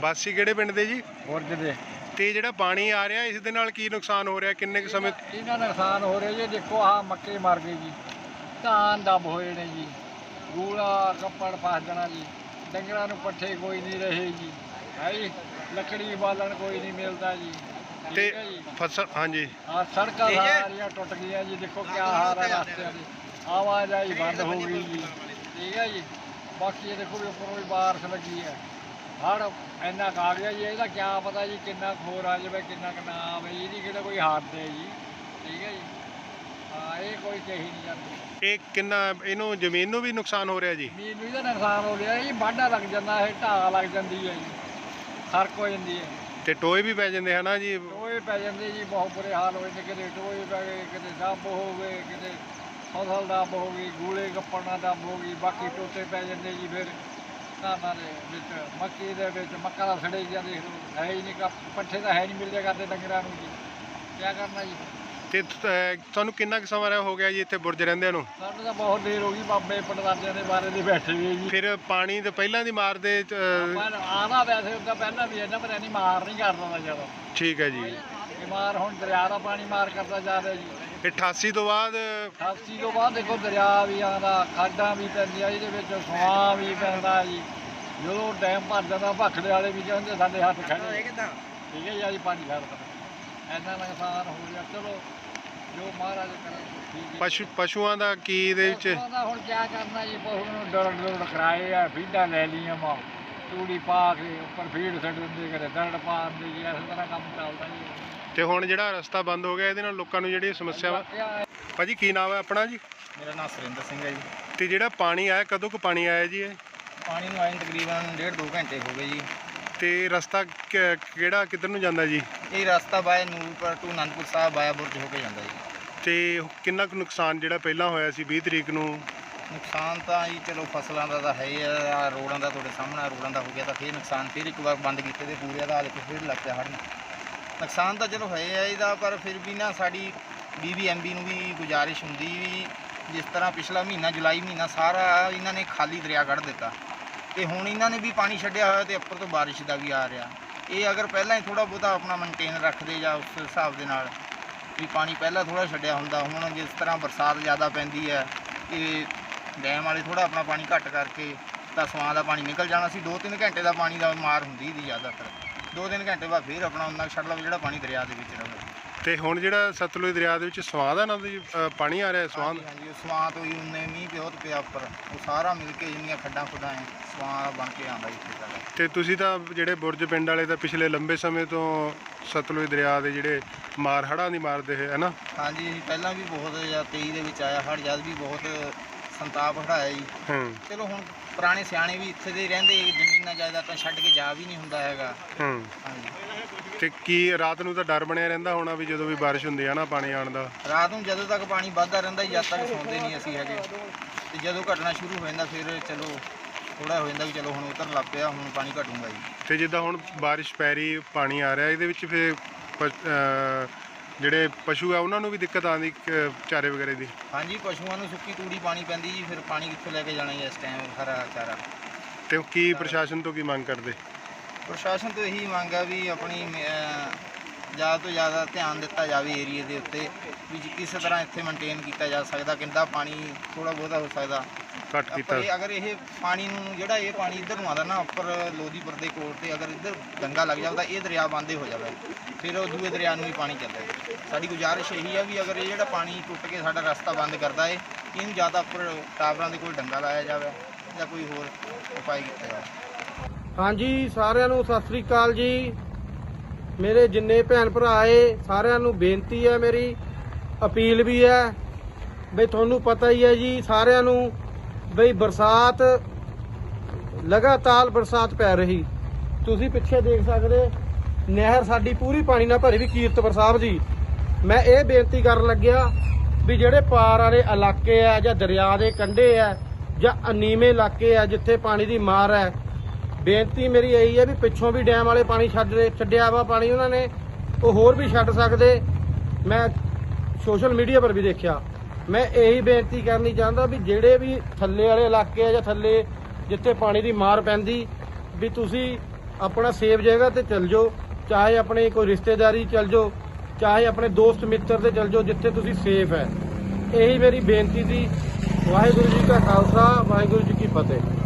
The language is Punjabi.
ਬਾਸੀ ਕਿਹੜੇ ਪਿੰਡ ਦੇ ਜੀ? ਬੁਰਜ ਦੇ। ਤੇ ਜਿਹੜਾ ਪਾਣੀ ਆ ਰਿਹਾ ਇਸ ਦੇ ਨਾਲ ਕੀ ਨੁਕਸਾਨ ਹੋ ਰਿਹਾ? ਕਿੰਨੇ ਕੁ ਸਮੇਂ ਇਹਨਾਂ ਦਾ ਨੁਕਸਾਨ ਹੋ ਰਿਹਾ ਜੀ। ਦੇਖੋ ਆਹ ਮੱਕੇ ਮਰ ਗਏ ਜੀ। ਧਾਨ ਦੱਬ ਹੋਏ ਨੇ ਜੀ। ਗੂੜਾ ਕੱਪੜ ਫਸ ਜਾਣਾ ਜੀ। ਡੰਗਰਾਂ ਨੂੰ ਪੱਠੇ ਕੋਈ ਨਹੀਂ ਰਹੇ ਜੀ। ਹੈ ਜੀ? ਲੱਕੜੀ ਬਾਲਣ ਕੋਈ ਨਹੀਂ ਮਿਲਦਾ ਜੀ। ਠੀਕ ਤੇ ਹੈ ਜੀ? ਫਸਲ ਹਾਂਜੀ। ਆ ਸੜਕਾਂ ਸਾਰੀਆਂ ਟੁੱਟ ਗਈਆਂ ਜੀ। ਦੇਖੋ ਕਿਆ ਹਾਲ ਹੈ ਰਸਤਿਆਂ ਦੀ ਆਵਾਜਾਈ ਬੰਦ ਹੋ ਗਈ ਜੀ। ਠੀਕ ਹੈ ਜੀ? ਬਾਕੀ ਇਹ ਦੇਖੋ ਵੀ ਉੱਪਰੋਂ ਵੀ ਬਾਰਿਸ਼ ਲੱਗੀ ਹੈ। ਹੜ ਇੰਨਾ ਕੁ ਗਿਆ ਜੀ ਇਹਦਾ ਕਿਆ ਪਤਾ ਜੀ ਕਿੰਨਾ ਕੁ ਹੋਰ ਆ ਜਾਵੇ ਕਿੰਨਾ ਕੁ ਨਾ ਆਵੇ ਜੀ ਇਹਦੀ ਕਿਹੜਾ ਕੋਈ ਹੱਦ ਹੈ ਜੀ ਠੀਕ ਹੈ ਜੀ। ਹਾਂ ਇਹ ਕੋਈ ਕਹੀ ਨਹੀਂ ਜਾਂਦੀ। ਇਹ ਕਿੰਨਾ ਇਹਨੂੰ ਜ਼ਮੀਨ ਨੂੰ ਵੀ ਨੁਕਸਾਨ ਹੋ ਰਿਹਾ ਜੀ? ਮੀਨ ਨੂੰ ਇਹਦਾ ਨੁਕਸਾਨ ਹੋ ਰਿਹਾ ਜੀ ਵਾਢਾ ਲੱਗ ਜਾਂਦਾ ਇਹ ਢਾਹ ਲੱਗ ਜਾਂਦੀ ਹੈ ਜੀ ਖਰਕ ਹੋ ਜਾਂਦੀ ਹੈ। ਤੇ ਟੋਏ ਵੀ ਪੈ ਜਾਂਦੇ ਹਨਾ ਜੀ? ਟੋਏ ਪੈ ਜਾਂਦੇ ਜੀ ਬਹੁਤ ਬੁਰੇ ਹਾਲ ਹੋਏ ਨੇ ਕਿਤੇ ਟੋਏ ਪੈ ਗਏ ਕਿਤੇ ਦੱਬ ਹੋ ਗਏ ਕਿਤੇ ਫਸਲ ਦੱਬ ਹੋ ਗਈ ਗੂਲੇ ਗੱਪਣਾ ਦੱਬ ਹੋ ਗਈ ਬਾਕੀ ਟੋਟੇ ਪੈ ਜਾਂਦੇ ਜੀ ਫਿਰ। ਧਾਨਾਂ ਦੇ ਵਿੱਚ ਮੱਕੀ ਦੇ ਵਿੱਚ ਮੱਕਾ ਦਾ ਸੜੇ ਜਾਂ ਦੇਖ ਲਓ ਹੈ ਹੀ ਨਹੀਂ ਕਾ ਪੱਠੇ ਤਾਂ ਹੈ ਨਹੀਂ ਮਿਲਦੇ ਕਰਦੇ ਡੰਗਰਾਂ ਨੂੰ ਜੀ। ਕੀ ਕਰਨਾ ਜੀ? ਤੇ ਤ- ਤੁਹਾਨੂੰ ਕਿੰਨਾ ਕੁ ਸਮਾਂ ਰਿਹਾ ਹੋ ਗਿਆ ਜੀ ਇੱਥੇ ਬੁਰਜ ਰਹਿੰਦਿਆਂ ਨੂੰ? ਸਾਨੂੰ ਤਾਂ ਬਹੁਤ ਦੇਰ ਹੋ ਗਈ ਬਾਬੇ ਪਟਵਾਰੀਆਂ ਦੇ ਬਾਰੇ ਦੇ ਬੈਠੇ ਹੋਏ ਜੀ। ਫਿਰ ਪਾਣੀ ਤੋਂ ਪਹਿਲਾਂ ਦੀ ਮਾਰ ਦੇ ਪਰ ਆਣਾ ਵੈਸੇ ਤਾਂ ਪਹਿਲਾਂ ਵੀ ਇਹਨਾਂ ਪਰ ਨਹੀਂ ਮਾਰ ਨਹੀਂ ਕਰਦਾ ਦਾ ਜਦੋਂ ਠੀਕ ਹੈ ਜੀ। ਬਿਮਾਰ ਹੁਣ ਦਰਿਆ ਦਾ ਪਾਣੀ ਮਾਰ ਕਰਦਾ ਜਾ ਰਿਹਾ ਜੀ। ਇਹ 88 ਤੋਂ ਬਾਅਦ? ਖਾਸੀ ਤੋਂ ਬਾਅਦ ਦੇਖੋ ਦਰਿਆ ਵੀ ਆਉਂਦਾ ਖਾਡਾਂ ਵੀ ਪੈਂਦੀਆਂ ਇਹਦੇ ਵਿੱਚ ਸੁਆ ਵੀ ਪੈਂਦਾ ਜੀ। ਜਦੋਂ ਡੈਮ ਭਰ ਜਾਂਦਾ ਭਖੜੇ ਵਾਲੇ ਵੀ ਕਹਿੰਦੇ ਸਾਡੇ ਹੱਥ ਖੜੇ। ਠੀਕ ਹੈ ਜੀ ਪਾਣੀ ਛੱਡਦਾ ਐਨਾ ਨੁਕਸਾਨ ਹੋ ਗਿਆ। ਚਲੋ ਜੋ ਮਹਾਰਾਜ ਕਰੇ ਪਸ਼ੂ ਪਸ਼ੂਆਂ ਦਾ ਕੀ ਇਹਦੇ ਵਿੱਚ? ਹੁਣ ਕੀ ਕਰਨਾ ਜੀ ਪਸ਼ੂ ਨੂੰ ਡਰ ਡਰ ਕਰਾਏ ਆ ਫੀਡਾਂ ਲੈ ਲਈਆਂ ਮਾ ਤੂੜੀ ਪਾ ਕੇ ਉੱਪਰ ਫੀਡ ਛੱਡ ਦਿੰਦੇ ਕਰੇ ਦਰੜ ਪਾ ਦਿੰਦੇ ਜੀ ਇਸ ਤਰ੍ਹਾਂ ਕੰਮ ਚੱਲਦਾ ਜੀ। ਤੇ ਹੁਣ ਜਿਹੜਾ ਰਸਤਾ ਬੰਦ ਹੋ ਗਿਆ ਇਹਦੇ ਨਾਲ ਲੋਕਾਂ ਨੂੰ ਜਿਹੜੀ ਸਮੱਸਿਆ ਵਾ ਭਾਜੀ ਕੀ ਨਾਮ ਹੈ ਆਪਣਾ ਜੀ? ਮੇਰਾ ਨਾਮ ਸੁਰਿੰਦਰ ਸਿੰਘ ਹੈ ਜੀ। ਤੇ ਜਿਹੜਾ ਪਾਣੀ ਆਇਆ ਕਦੋਂ ਕੁ ਪਾਣੀ ਆਇਆ ਜੀ ਇਹ? ਪਾਣੀ ਨੂੰ ਆਏ ਨੂੰ ਤਕਰੀਬਨ ਡੇਢ ਦੋ ਘੰਟੇ ਹੋ ਗਏ ਜੀ। ਤੇ ਰਸਤਾ ਕਿ- ਕਿਹੜਾ ਕਿੱਧਰ ਨੂੰ ਜਾਂਦਾ ਜੀ? ਇਹ ਰਸਤਾ ਬਾਏ ਨੂਰਪੁਰ ਟੂ ਅਨੰਦਪੁਰ ਸਾਹਿਬ ਬਾਇਆ ਬੁਰਜ ਹੋ ਕੇ ਜਾਂਦਾ ਜੀ। ਤੇ ਕਿੰਨਾ ਕੁ ਨੁਕਸਾਨ ਜਿਹੜਾ ਪਹਿਲਾਂ ਹੋਇਆ ਸੀ 20 ਤਰੀਕ ਨੂੰ? ਨੁਕਸਾਨ ਤਾਂ ਜੀ ਚਲੋ ਫਸਲਾਂ ਦਾ ਤਾਂ ਹੈ ਹੀ ਆ ਆਹ ਰੋਡਾਂ ਦਾ ਤੁਹਾਡੇ ਸਾਹਮਣੇ ਰੋਡਾਂ ਦਾ ਹੋ ਗਿਆ ਤਾਂ ਫਿਰ ਨੁਕਸਾਨ ਫਿਰ ਇੱਕ ਵਾਰ ਬੰਦ ਕੀਤੇ ਤੇ ਪੂਰੇ ਦਾ ਹਾਲੇ ਫਿਰ ਲੱਗ ਪਿਆ ਹੜਨ ਨੁਕਸਾਨ ਤਾਂ ਚਲੋ ਹੈ ਆ ਇਹਦਾ, ਪਰ ਫਿਰ ਵੀ ਨਾ ਸਾਡੀ ਬੀਬੀਐਮਬੀ ਨੂੰ ਵੀ ਗੁਜ਼ਾਰਿਸ਼ ਹੁੰਦੀ ਵੀ ਜਿਸ ਤਰ੍ਹਾਂ ਪਿਛਲਾ ਮਹੀਨਾ, ਜੁਲਾਈ ਮਹੀਨਾ ਸਾਰਾ ਇਹਨਾਂ ਨੇ ਖਾਲੀ ਦਰਿਆ ਕੱਢ ਦਿੱਤਾ। ਤੇ ਹੁਣ ਇਹਨਾਂ ਨੇ ਵੀ ਪਾਣੀ ਛੱਡਿਆ ਹੋਇਆ ਤੇ ਉੱਪਰ ਤੋਂ ਬਾਰਿਸ਼ ਦਾ ਵੀ ਆ ਰਿਹਾ। ਇਹ ਅਗਰ ਪਹਿਲਾਂ ਹੀ ਥੋੜਾ ਬਹੁਤਾ ਆਪਣਾ ਮੇਨਟੇਨ ਰੱਖਦੇ ਜਾਂ ਉਸ ਹਿਸਾਬ ਦੇ ਨਾਲ ਵੀ ਪਾਣੀ ਪਹਿਲਾਂ ਥੋੜਾ ਛੱਡਿਆ ਹੁੰਦਾ, ਹੁਣ ਜਿਸ ਤਰ੍ਹਾਂ ਬਰਸਾਤ ਜ਼ਿਆਦਾ ਪੈਂਦੀ ਹੈ, ਇਹ ਡੈਮ ਵਾਲੇ ਥੋੜਾ ਆਪਣਾ ਪਾਣੀ ਘੱਟ ਕਰਕੇ ਤਾਂ ਸਵਾਂ ਦਾ ਪਾਣੀ ਨਿਕਲ ਜਾਣਾ ਸੀ। 2-3 ਘੰਟੇ ਦਾ ਪਾਣੀ ਦਾ ਮਾਰ ਹੁੰਦੀ ਦੀ ਜ਼ਿਆਦਾਤਰ। 2-3 ਘੰਟੇ ਬਾਅਦ ਫਿਰ ਆਪਣਾ ਉਹਨਾਂ ਛੱਡ ਲਓ ਜਿਹੜਾ ਪਾਣੀ ਦਰਿਆ ਦੇ ਵਿੱਚ ਰਹੇ ਤੇ ਹੁਣ ਜਿਹੜਾ ਸਤਲੁਜ ਦਰਿਆ ਦੇ ਵਿੱਚ ਸਵਾਦ ਆ ਨਾ ਜੀ ਅ, ਪਾਣੀ ਆ ਰਿਹਾ ਸਵਾਦ? ਹਾਂਜੀ ਹਾਂਜੀ ਉਹ ਸਵਾਂ ਤੋਂ ਹੀ ਉਹਨੇ ਮੀਂਹ ਬਹੁਤ ਪਿਆ ਉੱਪਰ। ਉਹ ਸਾਰਾ ਮਿਲ ਕੇ ਜਿੰਨੀਆਂ ਖੱਡਾਂ ਖੁੱਡਾਂ ਹੈ ਸਵਾਂ ਬਣ ਕੇ ਆਉਂਦਾ ਇੱਥੇ ਤੱਕ। ਤੇ ਤੁਸੀਂ ਤਾਂ ਜਿਹੜੇ ਬੁਰਜ ਪਿੰਡ ਵਾਲੇ ਤਾਂ ਪਿਛਲੇ ਲੰਬੇ ਸਮੇਂ ਤੋਂ ਸਤਲੁਜ ਦਰਿਆ ਦੇ ਜਿਹੜੇ ਮਾਰ ਹੜਾਂ ਦੀ ਮਾਰਦੇ ਹੈ ਨਾ ਹਾਂਜੀ ਅਸੀਂ ਪਹਿਲਾਂ ਵੀ ਬਹੁਤ ਜਾਂ 23 ਦੇ ਵਿੱਚ ਆਇਆ ਹੜ ਜਦ ਵੀ ਬਹੁਤ ਸੰਤਾਪ ਹੜਾਇਆ ਜੀ। ਹੂੰ। ਚਲੋ ਹੁਣ ਪੁਰਾਣੇ ਸਿਆਣੇ ਵੀ ਇੱਥੇ ਦੇ ਹੀ ਰਹਿੰਦੇ ਜ਼ਮੀਨਾਂ ਜਾਇਦਾਦਾਂ ਛੱਡ ਕੇ ਜਾ ਵੀ ਨਹੀਂ ਹੁੰਦਾ ਹੈਗਾ। ਹੂੰ। ਹਾਂਜੀ। ਤੇ ਕੀ ਰਾਤ ਨੂੰ ਤਾਂ ਡਰ ਬਣਿਆ ਰਹਿੰਦਾ ਹੋਣਾ ਵੀ ਜਦੋਂ ਵੀ ਬਾਰਿਸ਼ ਹੁੰਦੀ ਹੈ ਨਾ ਪਾਣੀ ਆਉਣ ਦਾ? ਰਾਤ ਨੂੰ ਜਦੋਂ ਤੱਕ ਪਾਣੀ ਵੱਧਦਾ ਰਹਿੰਦਾ ਜਦ ਤੱਕ ਸੌਂਦੇ ਨਹੀਂ ਅਸੀਂ ਹੈਗੇ। ਤੇ ਜਦੋਂ ਘਟਣਾ ਸ਼ੁਰੂ ਹੋ ਜਾਂਦਾ ਫਿਰ ਚਲੋ ਥੋੜਾ ਹੋ ਜਾਂਦਾ ਵੀ ਚਲੋ ਹੁਣ ਉਤਰ ਲੱਗ ਪਿਆ ਹੁਣ ਪਾਣੀ ਘਟੂਗਾ ਜੀ। ਤੇ ਜਿੱਦਾਂ ਹੁਣ ਬਾਰਿਸ਼ ਪੈ ਰਹੀ ਪਾਣੀ ਆ ਰਿਹਾ ਇਹਦੇ ਵਿੱਚ ਫਿਰ ਪ- ਜਿਹੜੇ ਪਸ਼ੂ ਆ ਉਹਨਾਂ ਨੂੰ ਵੀ ਦਿੱਕਤ ਆਉਂਦੀ ਕ- ਚਾਰੇ ਵਗੈਰੇ ਦੀ? ਹਾਂਜੀ ਪਸ਼ੂਆਂ ਨੂੰ ਸੁੱਕੀ ਤੂੜੀ ਪਾਣੀ ਪੈਂਦੀ ਜੀ ਫਿਰ ਪਾਣੀ ਕਿੱਥੋਂ ਲੈ ਕੇ ਜਾਣਾ ਜੀ ਇਸ ਟਾਈਮ ਹਰਾ ਚਾਰਾ? ਤੇ ਕੀ ਪ੍ਰਸ਼ਾਸਨ ਤੋਂ ਕੀ ਮੰਗ ਕਰਦੇ? ਪ੍ਰਸ਼ਾਸਨ ਤੋਂ ਇਹੀ ਮੰਗ ਆ ਵੀ ਆਪਣੀ ਜ਼ਿਆਦਾ ਤੋਂ ਜ਼ਿਆਦਾ ਧਿਆਨ ਦਿੱਤਾ ਜਾਵੇ ਏਰੀਏ ਦੇ ਉੱਤੇ ਵੀ ਜੀ ਕਿਸ ਤਰ੍ਹਾਂ ਇੱਥੇ ਮੇਨਟੇਨ ਕੀਤਾ ਜਾ ਸਕਦਾ ਕਿੰਦਾ ਪਾਣੀ ਥੋੜਾ ਬਹੁਤਾ ਹੋ ਸਕਦਾ। ਘੱਟ ਕੀਤਾ। ਇਹ ਅਗਰ ਇਹ ਪਾਣੀ ਨੂੰ ਜਿਹੜਾ ਇਹ ਪਾਣੀ ਇੱਧਰ ਨੂੰ ਆਉਂਦਾ ਨਾ ਉੱਪਰ ਲੋਧੀਪੁਰ ਦੇ ਕੋਲ ਤੇ ਅਗਰ ਇੱਧਰ ਗੰਗਾ ਲੱਗ ਜਾਂਦਾ ਇਹ ਦਰਿਆ ਬੰਦੇ ਹੋ ਜਾਵੇ ਫਿਰ ਉਹ ਦੂਏ ਦਰਿਆ ਨੂੰ ਵੀ ਪਾਣੀ ਚੱਲਦਾ ਸਾਡੀ ਗੁਜ਼ਾਰਿਸ਼ ਇਹੀ ਆ ਵੀ ਅਗਰ ਇਹ ਜਿਹੜਾ ਪਾਣੀ ਟੁੱਟ ਕੇ ਸਾਡਾ ਰਸਤਾ ਬੰਦ ਕਰਦਾ ਏ ਇਹਨੂੰ ਜ਼ਿਆਦਾ ਉੱਪਰ ਟਾਵਰਾਂ ਦੇ ਕੋਲ ਡੰਗਾ ਲਾਇਆ ਜਾਵੇ ਜਾਂ ਕੋਈ ਹੋਰ ਉਪਾਅ ਕੀਤਾ ਜਾਵੇ। ਹਾਂਜੀ ਸਾਰਿਆਂ ਨੂੰ ਸਤਿ ਸ੍ਰੀ ਅਕਾਲ ਜੀ। ਮੇਰੇ ਜਿੰਨੇ ਭੈਣ ਭਰਾ ਏ, ਸਾਰਿਆਂ ਨੂੰ ਬੇਨਤੀ ਹੈ ਮੇਰੀ, ਅਪੀਲ ਵੀ ਹੈ ਬਈ ਤੁਹਾਨੂੰ ਪਤਾ ਹੀ ਹੈ ਜੀ, ਸਾਰਿਆਂ ਨੂੰ ਬਈ ਬਰਸਾਤ, ਲਗਾਤਾਰ ਬਰਸਾਤ ਪੈ ਰਹੀ। ਤੁਸੀਂ ਪਿੱਛੇ ਦੇਖ ਸਕਦੇ, ਨਹਿਰ ਸਾਡੀ ਪੂਰੀ ਪਾਣੀ ਨਾਲ ਭਰੀ ਵੀ ਕੀਰਤਪੁਰ ਸਾਹਿਬ ਦੀ ਮੈਂ ਇਹ ਬੇਨਤੀ ਕਰਨ ਲੱਗਿਆ ਵੀ ਜਿਹੜੇ ਪਾਰ ਵਾਲੇ ਇਲਾਕੇ ਆ ਜਾਂ ਦਰਿਆ ਦੇ ਕੰਢੇ ਆ ਜਾਂ ਅਨੀਵੇਂ ਇਲਾਕੇ ਆ ਜਿੱਥੇ ਪਾਣੀ ਦੀ ਮਾਰ ਹੈ ਬੇਨਤੀ ਮੇਰੀ ਇਹੀ ਹੈ ਵੀ ਪਿੱਛੋਂ ਵੀ ਡੈਮ ਵਾਲੇ ਪਾਣੀ ਛੱਡ ਰਹੇ- ਛੱਡਿਆ ਵਾ ਪਾਣੀ ਉਹਨਾਂ ਨੇ, ਉਹ ਹੋਰ ਵੀ ਛੱਡ ਸਕਦੇ। ਮੈਂ ਸੋਸ਼ਲ ਮੀਡੀਆ ਪਰ ਵੀ ਦੇਖਿਆ। ਮੈਂ ਇਹੀ ਬੇਨਤੀ ਕਰਨੀ ਚਾਹੁੰਦਾ ਵੀ ਜਿਹੜੇ ਵੀ ਥੱਲੇ ਵਾਲੇ ਇਲਾਕੇ ਆ ਜਾਂ ਥੱਲੇ ਜਿੱਥੇ ਪਾਣੀ ਦੀ ਮਾਰ ਪੈਂਦੀ, ਵੀ ਤੁਸੀਂ ਆਪਣਾ ਸੇਫ ਜਗ੍ਹਾ ਤੇ ਚੱਲ ਜਾਓ। ਚਾਹੇ ਆਪਣੇ ਕੋਈ ਰਿਸ਼ਤੇਦਾਰੀ ਚੱਲ ਜਾਓ, ਚਾਹੇ ਆਪਣੇ ਦੋਸਤ ਮਿੱਤਰ ਤੇ ਚੱਲ ਜਾਓ, ਜਿੱਥੇ ਤੁਸੀਂ ਸੇਫ ਹੈ। ਇਹੀ ਮੇਰੀ ਬੇਨਤੀ ਸੀ। ਵਾਹਿਗੁਰੂ ਜੀ ਕਾ ਖਾਲਸਾ, ਵਾਹਿਗੁਰੂ ਜੀ ਕੀ ਫਤਿਹ।